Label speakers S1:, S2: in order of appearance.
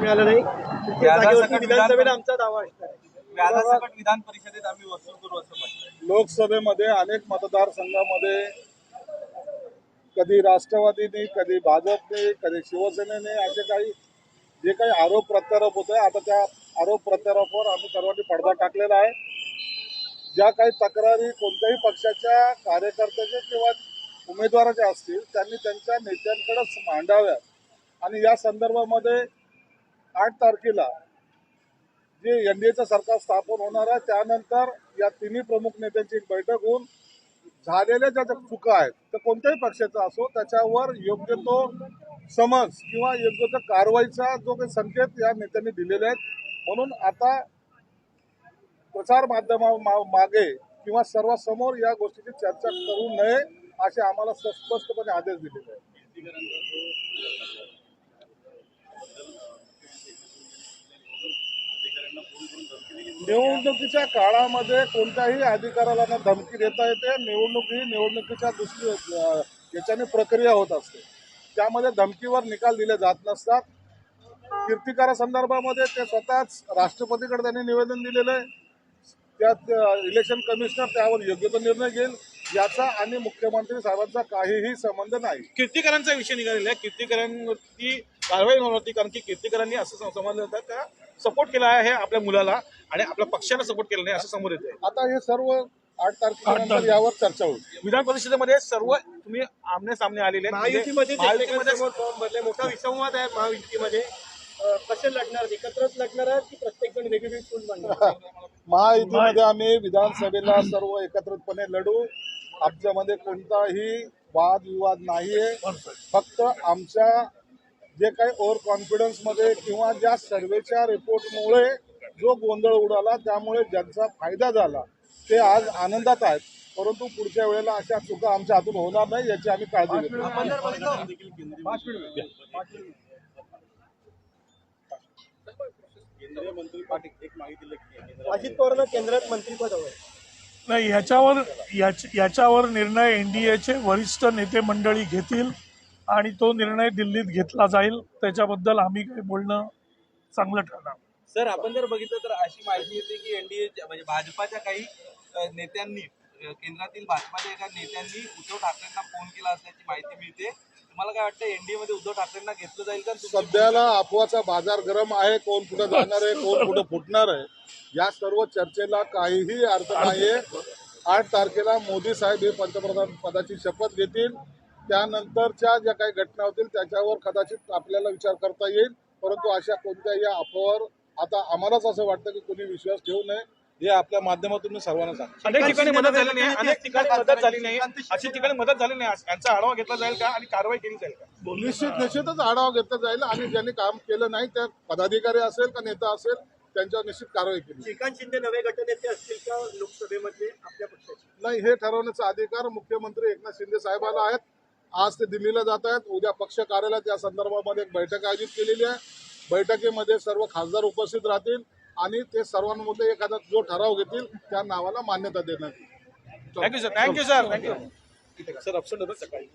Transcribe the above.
S1: मिळालं नाही. जागेवरती
S2: विधान-
S1: विधानसभेला आमचा दावा असणार आहे.
S2: व्याजासकट विधान परिषदेत आम्ही वसूल करू असं
S3: लोकसभेमध्ये अनेक मतदारसंघामध्ये कधी राष्ट्रवादीने कधी भाजपने कधी शिवसेनेने असे काही जे काही आरोप प्रत्यारोप होते आता त्या आरोप प्रत्यारोपावर आम्ही सर्वांनी पडदा टाकलेला आहे. ज्या काही तक्रारी कोणत्याही पक्षाच्या कार्यकर्त्याच्या किंवा उमेदवाराच्या असतील त्यांनी त्यांच्या नेत्यांकडेच मांडाव्यात. आणि या संदर्भामध्ये आठ तारखेला जे एन डी एचं सरकार स्थापन होणार आहे त्यानंतर या तिन्ही प्रमुख नेत्यांची एक बैठक होऊन झालेल्या ज्या ज्या चुका आहेत तर कोणत्याही पक्षाचा असो त्याच्यावर योग्य तो समज किंवा योग्य तो कारवाईचा जो काही संकेत या नेत्यांनी दिलेले आहेत. म्हणून आता प्रसार माध्यमा मा- मागे किंवा सर्वांसमोर या गोष्टीची चर्चा करू नये असे आम्हाला स्पष्टपणे आदेश दिलेले आहेत. निवडणुकीच्या काळामध्ये कोणत्याही अधिकाऱ्याला ना धमकी देता येते. निवडणूक ही निवडणुकीच्या दुसरी याच्याने प्रक्रिया होत असते. त्यामध्ये धमकीवर निकाल दिले जात नसतात. कीर्तिकारा संदर्भामध्ये ते स्वतःच राष्ट्रपतीकडे त्यांनी निवेदन दिलेलं आहे. त्यात इलेक्शन कमिशनर त्यावर योग्य तो निर्णय घेईल. याचा आणि मुख्यमंत्री साहेबांचा काहीही संबंध नाही.
S4: कीर्तिकरांचा विषय निघालेला आहे. कीर्तिकरांवरती कारवाई होणार होती. कारण की कीर्तिकरांनी असं समजलं होतं का सपोर्ट केला आहे आपल्या मुलाला. आणि आपल्या पक्षाला सपोर्ट केला नाही असं समोर येते
S3: आता हे सर्व आठ तारखेनंतर यावर चर्चा होईल.
S4: विधान परिषदेमध्ये सर्व तुम्ही आमने सामने आलेले आहेत. म्हणजे
S1: महायुतीमध्ये मोठा विसंवाद आहे महायुतीमध्ये. कसे लढणार एकत्रच लढणार आहेत की प्रत्येक जण वेगवेगळी फुल मांडणार
S3: महायुतीमध्ये आम्ही विधानसभेला सर्व एकत्रितपणे लढू. आमच्यामध्ये कोणताही वाद विवाद नाहीये. फक्त आमच्या जे काही ओव्हर कॉन्फिडन्समध्ये किंवा ज्या सर्वेच्या रिपोर्टमुळे जो गोंधळ उडाला त्यामुळे ज्यांचा फायदा झाला ते आज आनंदात आहेत. परंतु पुढच्या वेळेला अशा चुका आमच्या हातून होणार नाही याची आम्ही काळजी घेतो.
S1: अजित पवारांना केंद्रात मंत्रीपद हवं
S5: नाही याच्यावर याच- याच्यावर निर्णय एनडीएचे वरिष्ठ नेते मंडळी घेतील आणि तो निर्णय दिल्लीत घेतला जाईल. त्याच्याबद्दल आम्ही काही बोलणं चांगलं ठरणार
S2: सर आपण जर बघितलं तर अशी माहिती येते की एनडीए म्हणजे भाजपाच्या काही नेत्यांनी केंद्रातील भाजपाच्या एका नेत्यांनी उद्धव ठाकरेंना फोन केला असल्याची माहिती मिळते. तुम्हाला काय वाटतं एनडीए मध्ये उद्धव ठाकरेंना घेतलं जाईल का?
S3: सध्याला अफवाचा बाजार गरम आहे कोण कुठं जाणार आहे कोण कुठं फुटणार आहे या सर्व चर्चेला काहीही अर्थ नाहीये. आठ तारखेला मोदी साहेब हे पंतप्रधान पदाची शपथ घेतील. त्यानंतरच्या ज्या काही घटना होतील त्याच्यावर कदाचित आपल्याला विचार करता येईल. परंतु अशा कोणत्याही अफवावर आता आम्हालाच असं वाटतं की कोणी विश्वास ठेवू नये हे आपल्या माध्यमातून मी सर्वांना सांगतो.
S4: अनेक ठिकाणी मदत झाली नाही. अनेक ठिकाणी मदत झाली नाही. अशी ठिकाणी मदत झाली नाही. यांचा आढावा घेतला जाईल का आणि कारवाई केली जाईल का?
S3: निश्चित निश्चितच आढावा घेतला जाईल आणि ज्यांनी काम केलं नाही त्या पदाधिकारी असेल का नेता असेल त्यांच्यावर निश्चित कारवाई केली जाईल.
S1: श्रीकांत शिंदे नवे गटनेते असतील का लोकसभेमधले आपल्या पक्षाचे?
S3: नाही हे ठरवण्याचा अधिकार मुख्यमंत्री एकनाथ शिंदे साहेबाला आहेत. आज ते दिल्लीला जात आहेत. उद्या पक्ष कार्यालयात या संदर्भामध्ये एक बैठक आयोजित केलेली आहे. बैठकीमध्ये सर्व खासदार उपस्थित राहतील आणि ते सर्वांमध्ये एखादा जो ठराव घेतील त्या नावाला मान्यता देण्यात येईल
S4: thank you sir thank you sir thank you sir absent होतं सकाळी.